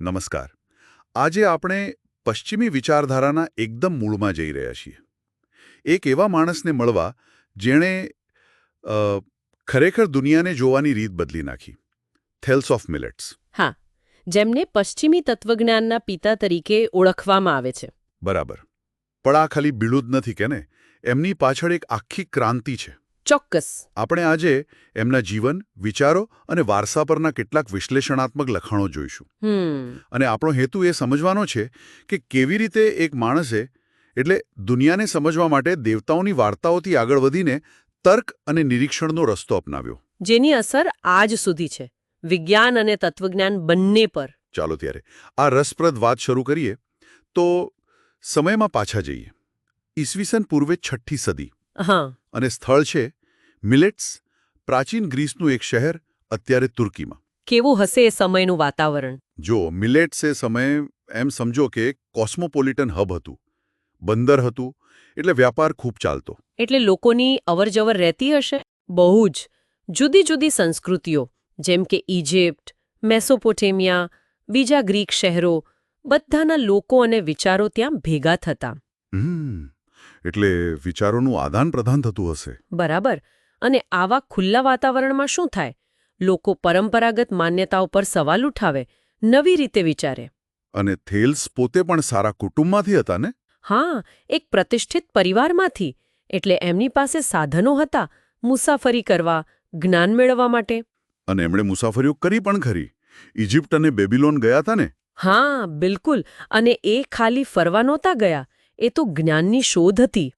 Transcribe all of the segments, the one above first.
નમસ્કાર. આજે આપણે પશ્ચિમી વિચારધારાના એકદમ મૂળમાં જઈ રહ્યા છીએ. એક એવા માણસને મળવા જેણે ખરેખર દુનિયાને જોવાની રીત બદલી નાખી. થેલ્સ ઓફ મિલેટ્સ હા જેમને પશ્ચિમી તત્વજ્ઞાનના પિતા તરીકે ઓળખવામાં આવે છે. બરાબર. પણ આ ખાલી બીડું જ નથી કે ને? એમની પાછળ એક આખી ક્રાંતિ છે. ચોક્કસ. આપણે આજે એમના જીવન વિચારો અને વારસા પરના કેટલાક વિશ્લેષણાત્મક લખાણો જોઈશું. અને આપણો હેતુ એ સમજવાનો છે કે કેવી રીતે એક માણસે એટલે દુનિયાને સમજવા માટે દેવતાઓની વાર્તાઓથી આગળ વધીને તર્ક અને નિરીક્ષણનો રસ્તો અપનાવ્યો. જેની અસર આજ સુધી છે. વિજ્ઞાન અને તત્વજ્ઞાન બંને પર. ચાલો ત્યારે આ રસપ્રદ વાત શરૂ કરીએ. તો સમયમાં પાછા જઈએ. ઈસવીસન પૂર્વે છઠ્ઠી સદી. હા. અને સ્થળ છે મિલેટ્સ પ્રાચીન ગ્રીસનું એક શહેર અત્યારે તુર્કીમાં. કેવું હશે એ સમયનું વાતાવરણ? જો મિલેટ્સ એ સમયે એમ સમજો કે કોસ્મોપોલિટન હબ હતું બંદર હતું એટલે વ્યાપાર ખૂબ ચાલતો. એટલે લોકોની અવરજવર રહેતી હશે? બહુ જ. જુદી જુદી સંસ્કૃતિઓ જેમ કે ઇજિપ્ત મેસોપોટેમિયા બીજા ગ્રીક શહેરો બધાના લોકો અને વિચારો ત્યાં ભેગા થતા. એટલે વિચારોનું આદાન પ્રદાન થતું હશે. બરાબર. અને આવા ખુલ્લા વાતાવરણમાં શું થાય? લોકો પરંપરાગત માન્યતાઓ પર સવાલ ઉઠાવે નવી રીતે વિચારે. અને થેલ્સ પોતે પણ સારા કુટુંબમાંથી હતા ને? હા એક પ્રતિષ્ઠિત પરિવારમાંથી એટલે એમની પાસે સાધનો હતા મુસાફરી કરવા જ્ઞાન મેળવવા માટે. અને એમણે મુસાફરીઓ કરી પણ ખરી. ઇજિપ્ત અને બેબીલોન ગયા હતા ને? હા બિલકુલ અને એ ખાલી ફરવા નહોતા ગયા એ તો જ્ઞાનની શોધ હતી.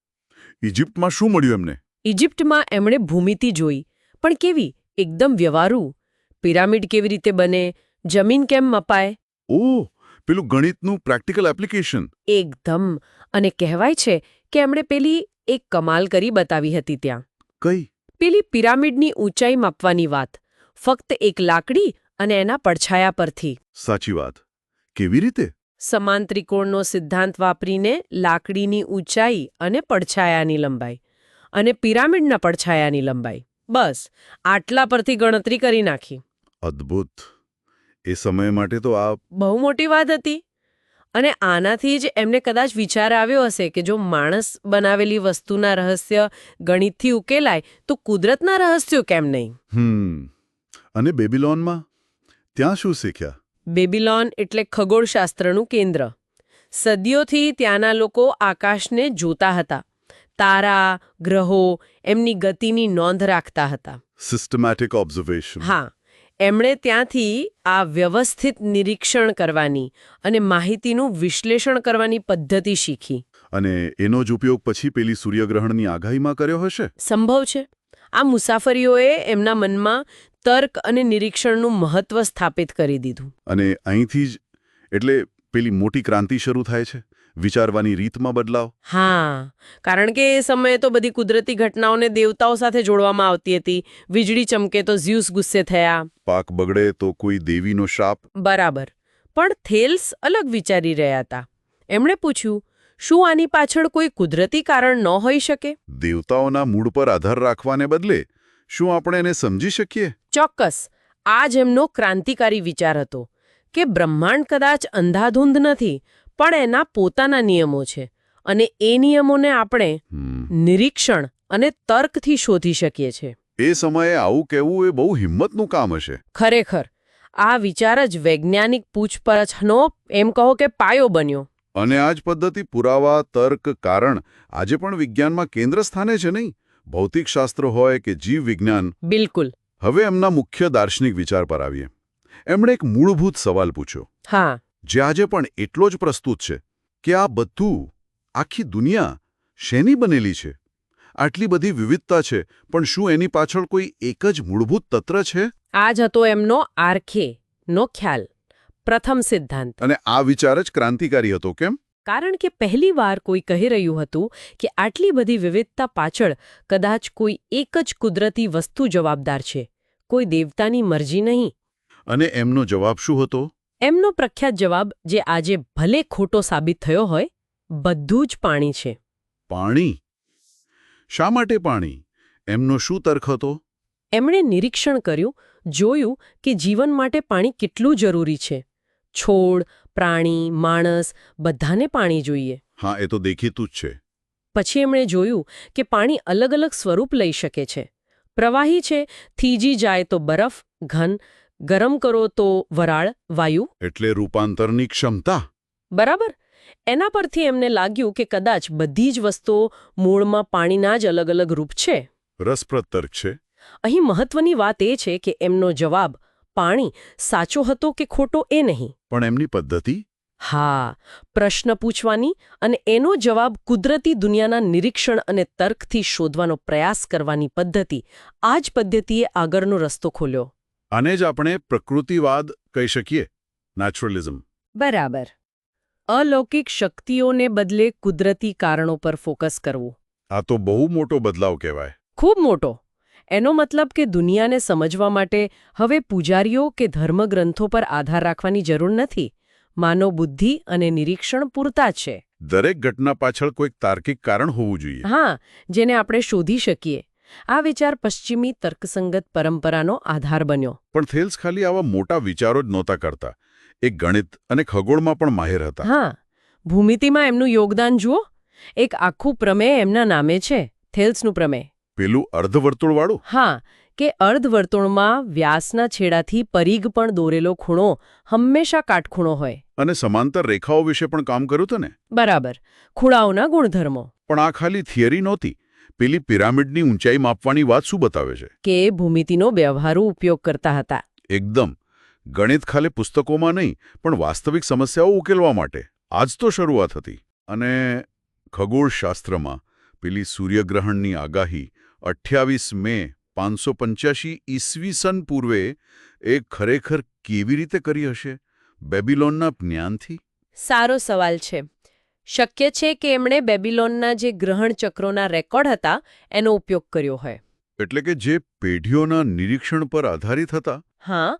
ઇજિપ્તમાં શું મળ્યું એમને? ઇજિપ્તમાં એમણે ભૂમિતિ જોઈ પણ કેવી? એકદમ વ્યવહારુ. પિરામિડ કેવી રીતે બને? જમીન કેમ મપાય? ઓહ પેલું ગણિતનું પ્રેક્ટિકલ એપ્લિકેશન. એકદમ. અને કહેવાય છે કે એમણે પેલી એક કમાલ કરી બતાવી હતી ત્યાં. કઈ? પેલી પિરામિડની ઊંચાઈ માપવાની વાત. ફક્ત એક લાકડી અને એના પડછાયા પરથી. સાચી વાત. કેવી રીતે? સમાન ત્રિકોણનો સિદ્ધાંત વાપરીને લાકડીની ઊંચાઈ અને પડછાયાની લંબાઈ. અને પિરામિડના પડછાયાની લંબાઈ. બસ આટલા પરથી ગણતરી કરી નાખી. અદ્ભુત. એ સમય માટે તો આ બહુ મોટી વાત હતી. અને આનાથી જ એમને કદાચ વિચાર આવ્યો હશે કે જો માણસ બનાવેલી વસ્તુના રહસ્ય ગણિતથી ઉકેલાય તો કુદરતના રહસ્યો કેમ નહીં? હમ. અને બેબીલોનમાં? ત્યાં શું શીખ્યા? બેબીલોન એટલે ખગોળશાસ્ત્રનું કેન્દ્ર. સદીઓથી ત્યાંના લોકો આકાશને જોતા હતા. તારા ગ્રહો એમની ગતિની નોંધ રાખતા હતા. સિસ્ટમેટિક ઓબ્ઝર્વેશન હા એમણે ત્યાંથી આ વ્યવસ્થિત નિરીક્ષણ કરવાની અને માહિતીનું વિશ્લેષણ કરવાની પદ્ધતિ શીખી. અને એનો જ ઉપયોગ પછી પેલી સૂર્યગ્રહણની આગાહીમાં કર્યો હશે? સંભવ છે. આ મુસાફરીઓએ એમના મનમાં તર્ક અને નિરીક્ષણનું મહત્વ સ્થાપિત કરી દીધું. અને અહીંથી જ એટલે પેલી મોટી ક્રાંતિ શરૂ થાય છે? વિચારવાની રીતમાં બદલાવ? હા કારણ કે એ સમયે તો બધી કુદરતી ઘટનાઓને દેવતાઓ સાથે જોડવામાં આવતી હતી. વીજળી ચમકે તો ઝ્યુસ ગુસ્સે થયા. પાક બગડે તો કોઈ દેવીનો શાપ? બરાબર. પણ થેલ્સ અલગ વિચારી રહ્યા હતા. એમણે પૂછ્યું શું આની પાછળ કોઈ કુદરતી કારણ ન હોઈ શકે? દેવતાઓના મૂળ પર આધાર રાખવાને બદલે શું આપણે એને સમજી શકીએ? ચોક્કસ. આ જ એમનો ક્રાંતિકારી વિચાર હતો કે બ્રહ્માંડ કદાચ અંધાધૂંધ નથી પણ એના પોતાના નિયમો છે અને એ નિયમોને આપણે નિરીક્ષણ અને તર્કથી શોધી શકીએ છીએ. એ સમયે આવું કહેવું એ બહુ હિંમતનું કામ હશે. ખરેખર આ વિચાર જ વૈજ્ઞાનિક પૂછપરછનો એમ કહો કે પાયો બન્યો. અને આ જ પદ્ધતિ પુરાવા તર્ક કારણ આજે પણ વિજ્ઞાનમાં કેન્દ્ર સ્થાને છે નહીં? ભૌતિકશાસ્ત્ર હોય કે જીવ વિજ્ઞાન બિલકુલ. હવે એમના મુખ્ય દાર્શનિક વિચાર પર આવીએ. એમણે એક મૂળભૂત સવાલ પૂછ્યો. હા. જે આજે પણ એટલો જ પ્રસ્તુત છે કે આ બધું આખી દુનિયા શેની બનેલી છે? આટલી બધી વિવિધતા છે પણ શું એની પાછળ કોઈ એક જ મૂળભૂત તત્ર છે? આ જ હતો એમનો આરખે નો ખ્યાલ પ્રથમ સિદ્ધાંત. અને આ વિચાર જ ક્રાંતિકારી હતો કેમ? કારણ કે પહેલીવાર કોઈ કહી રહ્યું હતું કે આટલી બધી વિવિધતા પાછળ કદાચ કોઈ એક જ કુદરતી વસ્તુ જવાબદાર છે કોઈ દેવતાની મરજી નહીં. અને એમનો જવાબ શું હતો? એમનો પ્રખ્યાત જવાબ જે આજે ભલે ખોટો સાબિત થયો હોય બધું જ પાણી છે. પાણી? શા માટે પાણી? એમનો શું તર્ક હતો? એમણે નિરીક્ષણ કર્યું જોયું કે જીવન માટે પાણી કેટલું જરૂરી છે. છોડ પ્રાણી માણસ બધાને પાણી જોઈએ. હા એ તો દેખીતું જ છે. પછી એમણે જોયું કે પાણી અલગ અલગ સ્વરૂપ લઈ શકે છે. પ્રવાહી છે થીજી જાય તો બરફ ઘન ગરમ કરો તો વરાળ વાયુ? એટલે રૂપાંતરની ક્ષમતા. બરાબર. એના પરથી એમને લાગ્યું કે કદાચ બધી જ વસ્તુઓ મૂળમાં પાણીના જ અલગ અલગ રૂપ છે. રસપ્રદ તર્ક છે. અહીં મહત્વની વાત એ છે કે એમનો જવાબ પાણી સાચો હતો કે ખોટો એ નહીં. પણ એમની પદ્ધતિ? હા પ્રશ્ન પૂછવાની અને એનો જવાબ કુદરતી દુનિયાના નિરીક્ષણ અને તર્કથી શોધવાનો પ્રયાસ કરવાની પદ્ધતિ. આ જ પદ્ધતિએ આગળનો રસ્તો ખોલ્યો. આને જ આપણે પ્રકૃતિવાદ કહી શકીએ નેચરલિઝમ બરાબર. અલૌકિક શક્તિઓને બદલે કુદરતી કારણો પર ફોકસ કરવું. આ તો બહુ મોટો બદલાવ કહેવાય. ખૂબ મોટો. એનો મતલબ કે દુનિયાને સમજવા માટે હવે પૂજારીઓ કે ધર્મગ્રંથો પર આધાર રાખવાની જરૂર નથી. માનવ બુદ્ધિ અને નિરીક્ષણ પૂરતા છે. દરેક ઘટના પાછળ કોઈક તાર્કિક કારણ હોવું જોઈએ. હા જેને આપણે શોધી શકીએ. આ વિચાર પશ્ચિમી તર્કસંગત પરંપરાનો આધાર બન્યો. પણ થેલ્સ ખાલી આવા મોટા વિચારો જ નહોતા કરતા. એ ગણિત અને ખગોળમાં પણ માહેર હતા. હા ભૂમિતિમાં એમનું યોગદાન જુઓ. એક આખું પ્રમેય એમના નામે છે થેલ્સનું પ્રમેય. પેલું અર્ધવર્તુળવાળું? હા કે અર્ધવર્તુળમાં વ્યાસના છેડાથી પરીઘ પણ દોરેલો ખૂણો હંમેશા કાટખૂણો હોય. અને સમાંતર રેખાઓ વિશે પણ કામ કર્યું હતું ને? બરાબર ખૂણાઓના ગુણધર્મો. પણ આ ખાલી થિયરી નહોતી. પેલી પિરામિડની ઊંચાઈ માપવાની વાત શું બતાવે છે? કે ભૂમિતિનો વ્યવહારુ ઉપયોગ કરતા હતા. એકદમ. ગણિત ખાલી પુસ્તકોમાં નહીં પણ વાસ્તવિક સમસ્યાઓ ઉકેલવા માટે. આજ તો શરૂઆત હતી. અને ખગોળશાસ્ત્રમાં પેલી સૂર્યગ્રહણની આગાહી અઠ્યાવીસ મે પાંચસો પંચ્યાસી ઈસવીસન પૂર્વે એ ખરેખર કેવી રીતે કરી હશે? બેબિલોનના જ્ઞાનથી? સારો સવાલ છે. શક્ય છે કે એમણે બેબિલોનના જે ગ્રહણ ચક્રોના રેકોર્ડ હતા એનો ઉપયોગ કર્યો હોય. એટલે કે જે પેઢીઓના નિરીક્ષણ પર આધારિત હતા? હા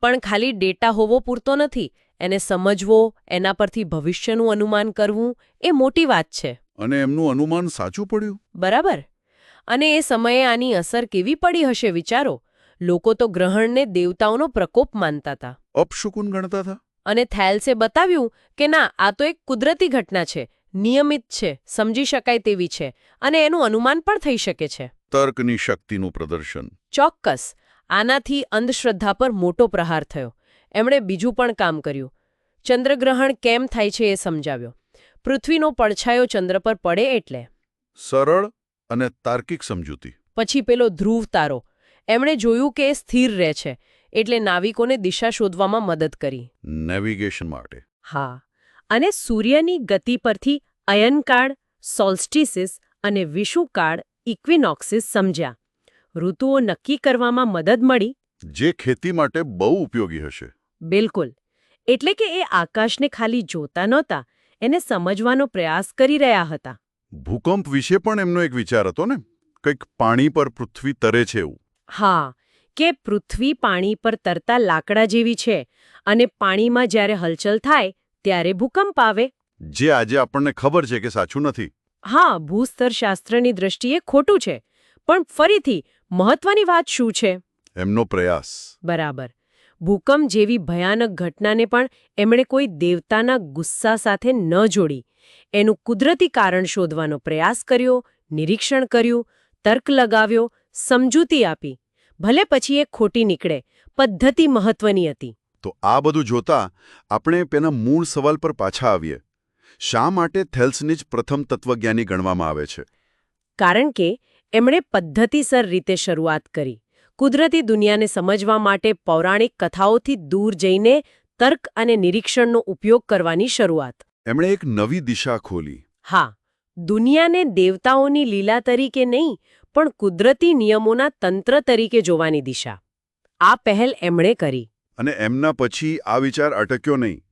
પણ ખાલી ડેટા હોવો પૂરતો નથી એને સમજવો એના પરથી ભવિષ્યનું અનુમાન કરવું એ મોટી વાત છે. અને એમનું અનુમાન સાચું પડ્યું? બરાબર. અને એ સમયે આની અસર કેવી પડી હશે વિચારો? લોકો તો ગ્રહણને દેવતાઓનો પ્રકોપ માનતા હતા. અપશુકુન ગણતા હતા? અને થેલ્સે બતાવ્યું કે ના આ તો એક કુદરતી ઘટના છે નિયમિત છે સમજી શકાય તેવી છે અને એનું અનુમાન પણ થઈ શકે છે. તર્કની શક્તિનું પ્રદર્શન. ચોક્કસ આનાથી અંધશ્રદ્ધા પર મોટો પ્રહાર થયો. એમણે બીજું પણ કામ કર્યું. ચંદ્રગ્રહણ કેમ થાય છે એ સમજાવ્યો. પૃથ્વીનો પડછાયો ચંદ્ર પર પડે એટલે. સરળ અને તાર્કિક સમજૂતી. પછી પેલો ધ્રુવ તારો. એમણે જોયું કે એ સ્થિર રહે છે. એટલે નાવિકોને દિશા શોધવામાં મદદ કરી. નેવિગેશન માટે. હા. અને સૂર્યની ગતિ પરથી અયનકાળ સોલ્સ્ટિસિસ અને વિષુકાળ ઇક્વિનોક્સિસ સમજ્યા. ઋતુઓ નક્કી કરવામાં મદદ મળી. જે ખેતી માટે બહુ ઉપયોગી હશે. બિલકુલ. એટલે કે એ આકાશને ખાલી જોતા નહોતા એને સમજવાનો પ્રયાસ કરી રહ્યા હતા. ભૂકંપ વિશે પણ એમનો એક વિચાર હતો ને? કંઈક પાણી પર પૃથ્વી તરે છે એવું. હા. કે પૃથ્વી પાણી પર તરતા લાકડા જેવી છે અને પાણીમાં જ્યારે હલચલ થાય ત્યારે ભૂકંપ આવે. જે આજે આપણને ખબર છે કે સાચું નથી. હા ભૂસ્તરશાસ્ત્રની દ્રષ્ટિએ ખોટું છે પણ ફરીથી મહત્વની વાત શું છે? એમનો પ્રયાસ. બરાબર. ભૂકંપ જેવી ભયાનક ઘટનાને પણ એમણે કોઈ દેવતાના ગુસ્સા સાથે ન જોડી. એનું કુદરતી કારણ શોધવાનો પ્રયાસ કર્યો નિરીક્ષણ કર્યું તર્ક લગાવ્યો સમજૂતી આપી. ભલે પછી એ ખોટી નીકળે પદ્ધતિ મહત્વની હતી. તો આ બધું જોતા આપણે પેના મૂળ સવાલ પર પાછા આવીએ. શા માટે થેલ્સને જ પ્રથમ તત્વજ્ઞાની ગણવામાં આવે છે? કારણ કે એમણે પદ્ધતિસર રીતે શરૂઆત કરી. કુદરતી દુનિયાને સમજવા માટે પૌરાણિક કથાઓથી દૂર જઈને તર્ક અને નિરીક્ષણનો ઉપયોગ કરવાની શરૂઆત. એમણે એક નવી દિશા ખોલી. હા દુનિયાને દેવતાઓની લીલા તરીકે નહીં પણ કુદરતી નિયમોના તંત્ર તરીકે જોવાની દિશા. આ પહેલ એમણે કરી. અને એમના પછી આ વિચાર અટક્યો નહીં.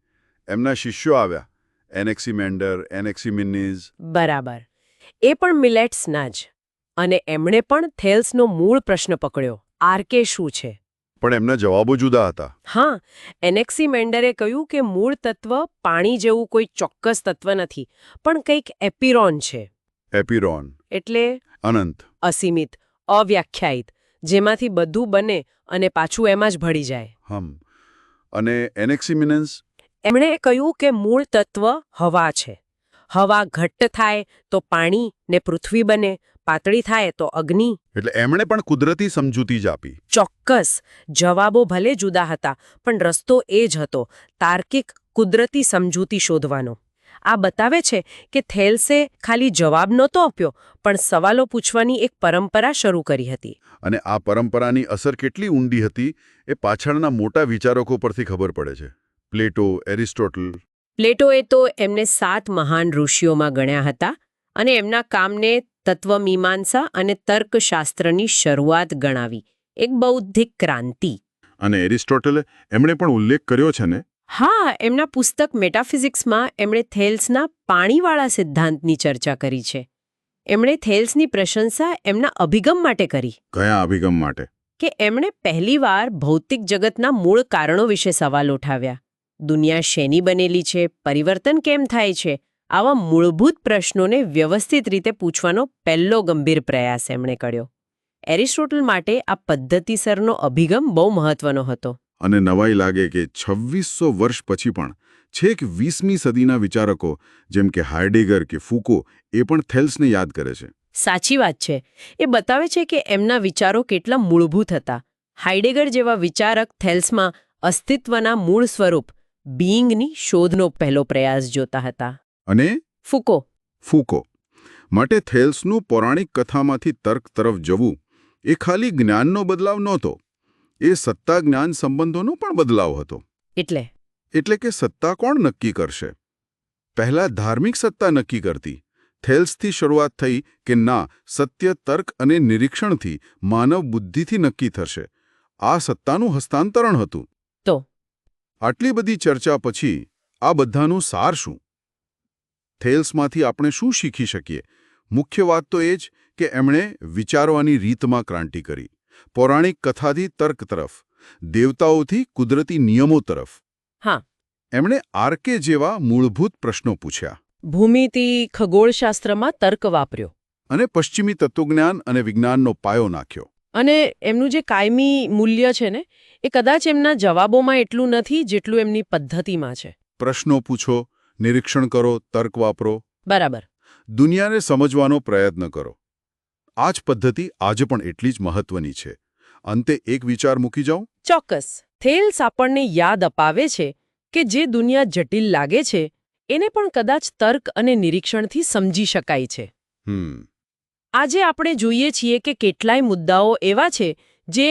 એમના શિષ્યો આવ્યા. એનેક્સીમેન્ડર એનેક્સીમિનીઝ બરાબર. એ પણ મિલેટ્સના જ. અને એમણે પણ થેલ્સનો મૂળ પ્રશ્ન પકડ્યો. આરકે શું છે? પણ એમના જવાબો જુદા હતા. હા એનેક્સીમેન્ડરે કહ્યું કે મૂળ તત્વ પાણી જેવું કોઈ ચોક્કસ તત્વ નથી પણ કંઈક એપિરોન છે. એપિરોન. એટલે? અનંત. અસીમિત અવ્યાખ્યાયિત જેમાંથી બધું બને અને પાછું એમાં જ ભળી જાય. હમ. અને એનેક્સિમિનન્સ? એમણે કહ્યું કે મૂળ તત્વ હવા છે. હવા ઘટ્ટ થાય તો પાણી ને પૃથ્વી બને પાતળી થાય તો અગ્નિ. એટલે એમણે પણ કુદરતી સમજૂતી જ આપી. ચોક્કસ જવાબો ભલે જુદા હતા પણ રસ્તો એ જ હતો તાર્કિક કુદરતી સમજૂતી શોધવાનો. આ બતાવે છે કે થેલ્સે ખાલી જવાબ નહોતો આપ્યો પણ સવાલો પૂછવાની એક પરંપરા શરૂ કરી હતી. અને આ પરંપરાની અસર કેટલી ઊંડી હતી એ પાછળના મોટા વિચારકો પરથી ખબર પડે છે. પ્લેટો એરિસ્ટોટલ. પ્લેટોએ તો એમને સાત મહાન ઋષિઓમાં ગણ્યા હતા અને એમના કામને તત્વમીમાંસા અને તર્કશાસ્ત્રની શરૂઆત ગણાવી એક બૌદ્ધિક ક્રાંતિ. અને એરિસ્ટોટલે એમણે પણ ઉલ્લેખ કર્યો છે ને હા એમના પુસ્તક મેટાફિઝિક્સમાં એમણે થેલ્સના પાણીવાળા સિદ્ધાંતની ચર્ચા કરી છે. એમણે થેલ્સની પ્રશંસા એમના અભિગમ માટે કરી. કયા અભિગમ માટે? કે એમણે પહેલીવાર ભૌતિક જગતના મૂળ કારણો વિશે સવાલ ઉઠાવ્યા. દુનિયા શેની બનેલી છે પરિવર્તન કેમ થાય છે આવા મૂળભૂત પ્રશ્નોને વ્યવસ્થિત રીતે પૂછવાનો પહેલો ગંભીર પ્રયાસ એમણે કર્યો. એરિસ્ટોટલ માટે આ પદ્ધતિસરનો અભિગમ બહુ મહત્વનો હતો. અને નવાઈ લાગે કે છવ્વીસો વર્ષ પછી પણ છેક વીસમી સદીના વિચારકો જેમ કે હાર્ડેગર કે ફૂકો એ પણ થેલ્સને યાદ કરે છે. સાચી વાત છે. એ બતાવે છે કે એમના વિચારો કેટલા મૂળભૂત હતા. હાઇડેગર જેવા વિચારક થેલ્સમાં અસ્તિત્વના મૂળ સ્વરૂપ બીઇંગની શોધનો પહેલો પ્રયાસ જોતા હતા. અને? ફૂકો. ફૂકો. માટે થેલ્સનું પૌરાણિક કથામાંથી તર્ક તરફ જવું એ ખાલી જ્ઞાનનો બદલાવ નહોતો. એ સત્તા જ્ઞાન સંબંધોનો પણ બદલાવ હતો. એટલે? એટલે કે સત્તા કોણ નક્કી કરશે? પહેલા ધાર્મિક સત્તા નક્કી કરતી. થેલ્સથી શરૂઆત થઈ કે ના સત્ય તર્ક અને નિરીક્ષણથી માનવ બુદ્ધિથી નક્કી થશે. આ સત્તાનું હસ્તાંતરણ હતું. તો? આટલી બધી ચર્ચા પછી આ બધાનું સાર શું? થેલ્સમાંથી આપણે શું શીખી શકીએ? મુખ્ય વાત તો એ જ કે એમણે વિચારવાની રીતમાં ક્રાંતિ કરી. પૌરાણિક કથાથી તર્ક તરફ દેવતાઓથી કુદરતી નિયમો તરફ. હા. એમણે આરકે જેવા મૂળભૂત પ્રશ્નો પૂછ્યા. ભૂમિતિ ખગોળશાસ્ત્રમાં તર્ક વાપર્યો. અને પશ્ચિમી તત્વજ્ઞાન અને વિજ્ઞાનનો પાયો નાખ્યો. અને એમનું જે કાયમી મૂલ્ય છે ને એ કદાચ એમના જવાબોમાં એટલું નથી જેટલું એમની પદ્ધતિમાં છે. પ્રશ્નો પૂછો નિરીક્ષણ કરો તર્ક વાપરો. બરાબર. દુનિયાને સમજવાનો પ્રયત્ન કરો. આ જ પદ્ધતિ આજે પણ એટલી જ મહત્વની છે. અંતે એક વિચાર મૂકી જાઉં? ચોક્કસ. થેલ્સ આપણને યાદ અપાવે છે કે જે દુનિયા જટિલ લાગે છે એને પણ કદાચ તર્ક અને નિરીક્ષણથી સમજી શકાય છે. આજે આપણે જોઈએ છીએ કે કેટલાય મુદ્દાઓ એવા છે જે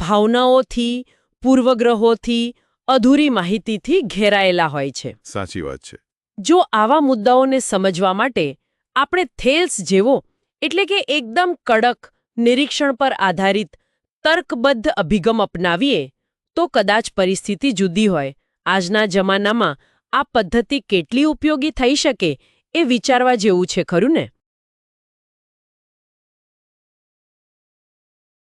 ભાવનાઓથી પૂર્વગ્રહોથી અધૂરી માહિતીથી ઘેરાયેલા હોય છે. સાચી વાત છે. જો આવા મુદ્દાઓને સમજવા માટે આપણે થેલ્સ જેવો એટલે કે એકદમ કડક, નિરીક્ષણ પર આધારિત, તર્કબદ્ધ અભિગમ અપનાવીએ, તો કદાચ પરિસ્થિતિ જુદી હોય. આજના જમાનામાં આ પદ્ધતિ કેટલી ઉપયોગી થઈ શકે એ વિચારવા જેવું છે, ખરું ને?